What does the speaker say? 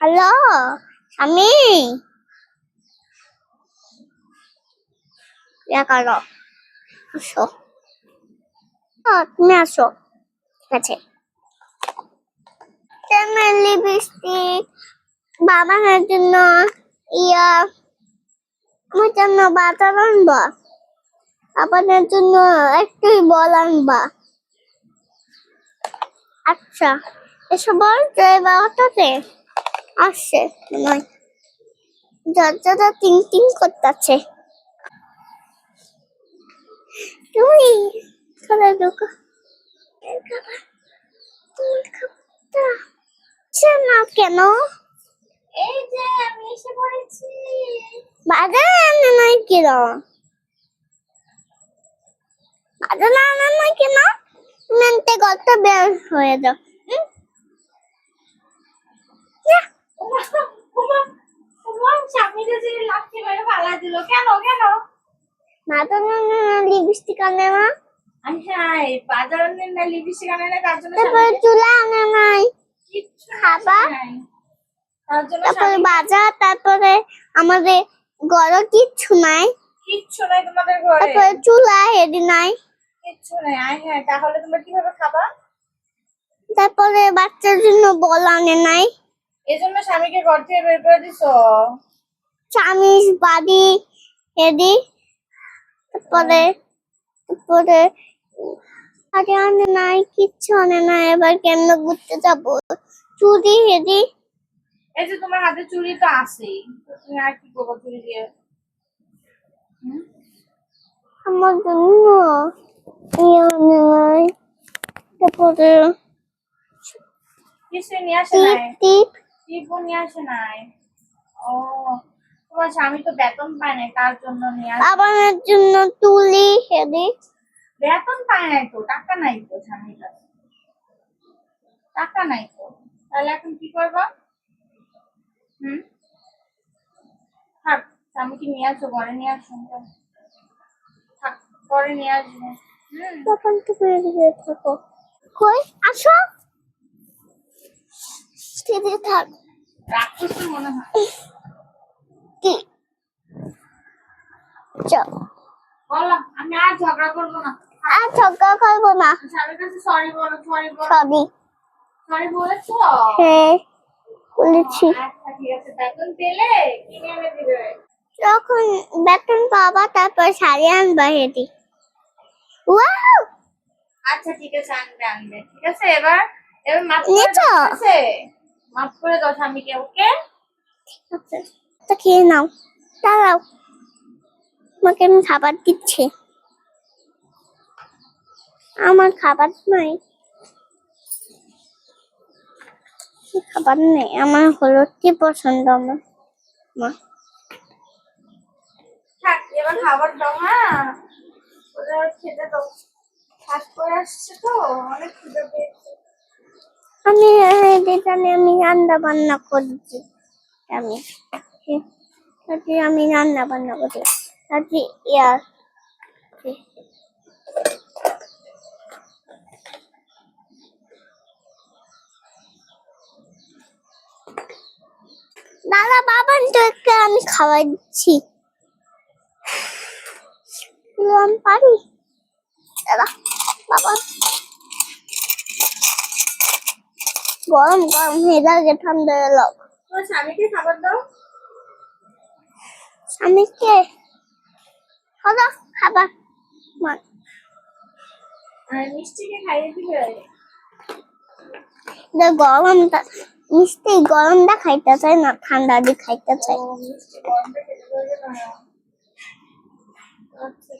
Hello ইয়া আসো। তুমি আসো। ঠিক আছে। লিপস্টিক বাবানের জন্য ইয়া জন্য বাজার আনবা। আপনার জন্য একটু বল আনবা। আচ্ছা এসব বল যে বাবাটাতে আসছে নয় দরজাটা টিং টিং করতেছে। তুই খাবার সে না কেন? এই যে আমি এসে পড়েছি। বাজার আনে নাই কেন? বের হয়ে যাও হুম? যা। বাজার আনে না লিপস্টিক আনে না তারপরে চুলা আনে নাই। খাবার। তারপরে বাজার তারপরে আমাদের গড় কিচ্ছু নাই। কিচ্ছু নাই তোমাদের ঘরে। তারপরে চুলা হেডি নাই। কিচ্ছু নাই হ্যাঁ তাহলে তোমরা কীভাবে খাবা? তারপরে বাচ্চার জন্য বল আনে নাই। এজন্য স্বামীকে ঘর থেকে বের করে দিছো? চামিচ বাড়ি হেডি তারপরে তারপরে আরে আনে নাই কিচ্ছু আনে নাই এবার কেমনে ঘুরতে যাব? চুরি হেডি এই যে তোমার হাতে চুড়ি তো আছেই। তুমি আর কি করব দিয়ে? আমার জন্য ইয়ে আনে নাই। তারপরে নিয়ে আসে নাই? টিপ। টিপও নিয়ে আসে নাই? ও। তোমার স্বামী তো বেতন পায় নাই তার জন্য নিয়ে বাবানের জন্য তুলি হেডি বেতন পায় নাই তো টাকা নাই তো স্বামীর কাছে। টাকা নাই তো তাহলে এখন কি করবা? হুম? থাক স্বামীকে নিয়ে আসো ঘরে নিয়ে আসো থাক পরে নিয়ে আসব। হুম। তখন এদিকে থাকো। কই? আসো। স্থিতি থাক। তো মনে হয়। কি? আমি আর ঝগড়া করব না। সরি বলো সরি বলো। সবই সরি বলেছ? হ্যাঁ বলেছি। আচ্ছা যখন বেতন পাবা তারপর শাড়ি আনবা হেঁটে। ওয়াও! আচ্ছা ঠিক আছে আনবে আনবে। ঠিক আছে এবার এবার মাফ করে? দাও করে দাও স্বামীকে ওকে? আচ্ছা তো খেয়ে নাও। দাঁড়াও। তোমাকে আমি খাবার দিচ্ছি। আমার খাবার নাই। খাবার নেই? আমার হলুদটি পছন্দ আমার? মা। এবার খাবার দাও হ্যাঁ খেতে দাও। আমি জানি আমি রান্না বান্না করছি। আমি। আজকে। আমি রান্না বান্না করছি আজকে ইয়ার। দাদা, বাবান তোকে আমি খাবার দিচ্ছি। আমি পারি দাদা বাবা গরম গরম হয়ে লাগে ঠান্ডা এলো স্বামীকে খাবার দাও। স্বামীকে হলো খাবার। মান আর মিষ্টিকে খাইয়ে দিবে যে গরমটা মিষ্টি গরমটা খাইতে চাই না ঠান্ডা দিয়ে খাইতে চাই মিষ্টি গরমটা খেতে পারবে না। আচ্ছা